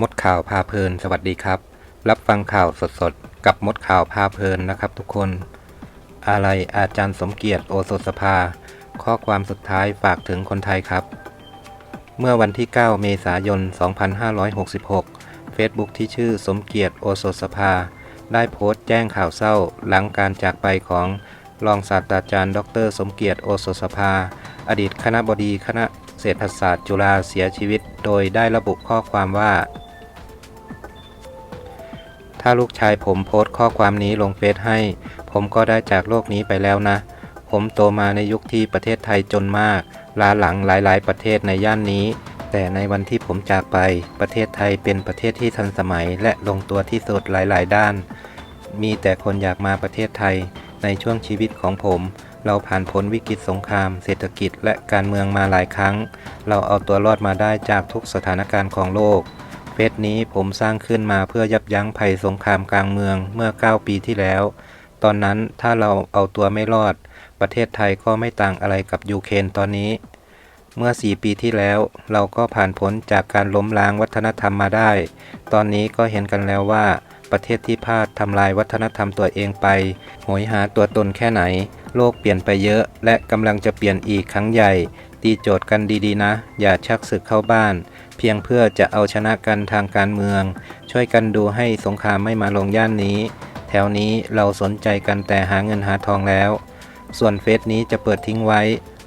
มดข่าวพาเพลิน สวัสดีครับ รับฟังข่าวสดๆ กับมดข่าวพาเพลินนะครับทุกคน อะไรอาจารย์สมเกียรติโอสถสภา ข้อความสุดท้ายฝากถึงคนไทยครับ เมื่อวันที่ 9 เมษายน 2566 Facebook ที่ชื่อสมเกียรติโอสถสภา ได้โพสต์แจ้งข่าวเศร้าหลังการจากไปของรองศาสตราจารย์ ดร สมเกียรติโอสถสภา อดีตคณะบดีคณะเศรษฐศาสตร์จุฬาเสียชีวิต โดยได้ระบุข้อความว่า ถ้าลูกชายผมโพสต์ข้อความนี้ลงเฟซให้ ผมก็ได้จากโลกนี้ไปแล้วนะ ผมโตมาในยุคที่ประเทศไทยจนมาก ลาหลังหลาย ๆ ประเทศในย่านนี้ แต่ในวันที่ผมจากไป ประเทศไทยเป็นประเทศที่ทันสมัยและลงตัวที่สุดหลาย ๆ ด้าน มีแต่คนอยากมาประเทศไทย ในช่วงชีวิตของผมเราผ่านพ้นวิกฤตสงคราม เศรษฐกิจและการเมืองมาหลายครั้ง เราเอาตัวรอดมาได้จากทุกสถานการณ์ของโลก เฟซนี้ผมสร้างขึ้นมาเพื่อยับยั้งภัยสงครามกลางเมืองเมื่อ 9 ปีที่แล้ว ตอนนั้นถ้าเราเอาตัวไม่รอด ประเทศไทยก็ไม่ต่างอะไรกับยูเครนตอนนี้ เมื่อ 4 ปีที่แล้ว เราก็ผ่านพ้นจากการล้มล้างวัฒนธรรมมาได้ ตอนนี้ก็เห็นกันแล้วว่า ประเทศที่พลาดทำลายวัฒนธรรมตัวเองไปโหยหาตัวตนแค่ไหน โลกเปลี่ยนไปเยอะ และกำลังจะเปลี่ยนอีกครั้งใหญ่ ตีโจทย์กันดีๆนะ อย่าชักศึกเข้าบ้าน เพียงเพื่อจะเอาชนะกันทางการเมือง ช่วยกันดูให้สงครามไม่มาลงย่านนี้ แถวนี้เราสนใจกันแต่หาเงินหาทองแล้ว ส่วนเฟซนี้จะเปิดทิ้งไว้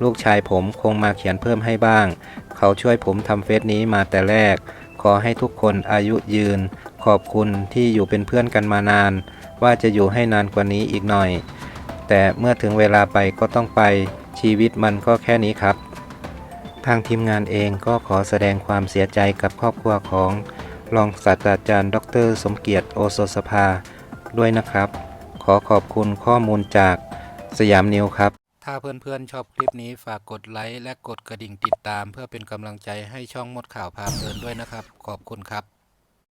ลูกชายผมคงมาเขียนเพิ่มให้บ้าง เขาช่วยผมทำเฟซนี้มาแต่แรก ขอให้ทุกคนอายุยืน ขอบคุณที่อยู่เป็นเพื่อนกันมานาน ว่าจะอยู่ให้นานกว่านี้อีกหน่อย แต่เมื่อถึงเวลาไปก็ต้องไปชีวิตมันก็แค่นี้ครับ ทางทีมงานเองก็ขอแสดงความเสียใจกับครอบครัวของรองศาสตราจารย์ดอกเตอรสมเกียรติโอโซสภา ด้วยนะครับ ขอขอบคุณข้อมูลจากสยามนิวครับ ถ้าเพื่อนๆชอบคลิปนี้ฝากกดไลค์และกดกระดิ่งติดตาม เพื่อเป็นกำลังใจให้ช่องมดข่าวพาเพลินด้วยนะครับ ขอบคุณครับ